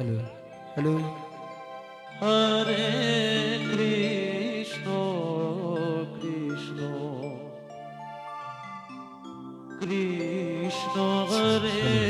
Hello hello. হরে Krishna Krishna. Krishna Hare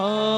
Oh.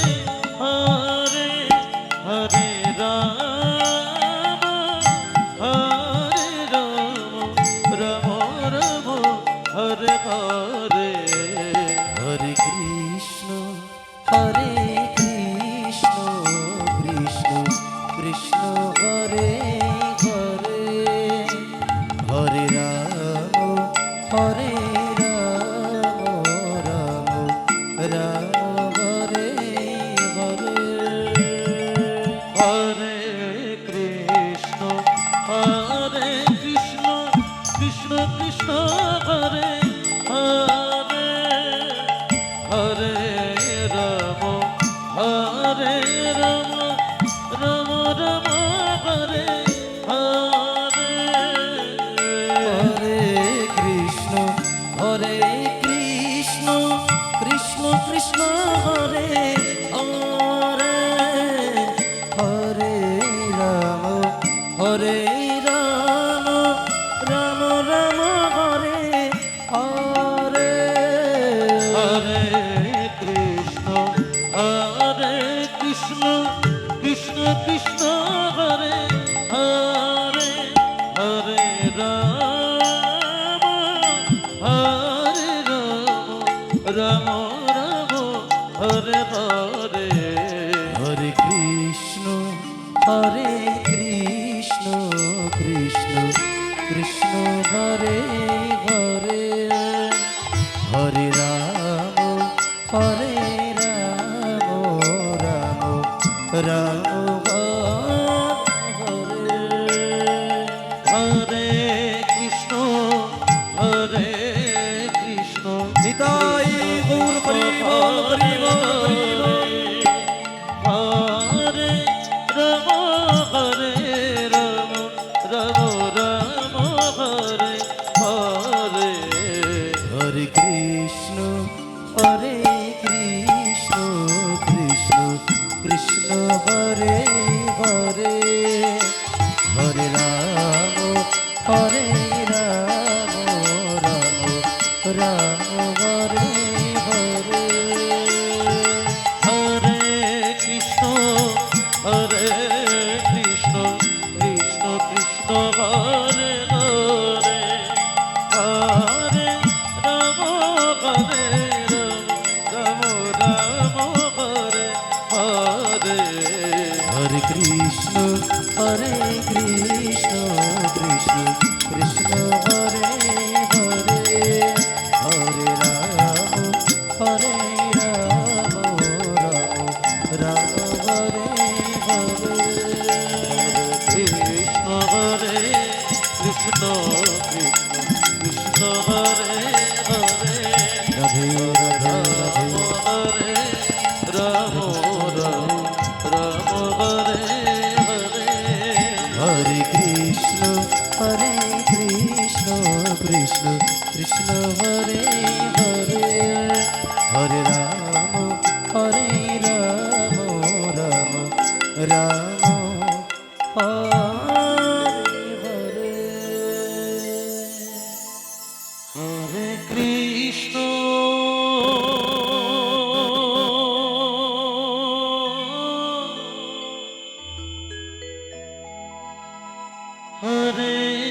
হরে রে হরে কৃষ্ণ হরে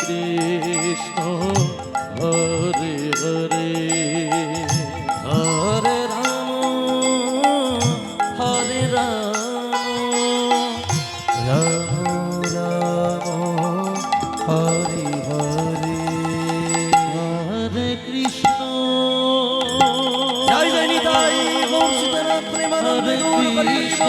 কৃষ্ণ হরে হরে হরে রাম হরে রাম রাম রাম হরে হরে হরে কৃষ্ণ। জয় জয় নিতাই হরে কৃষ্ণ।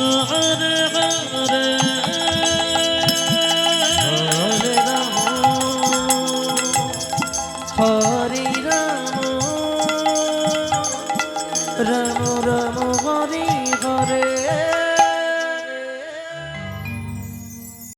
কৃষ্ণ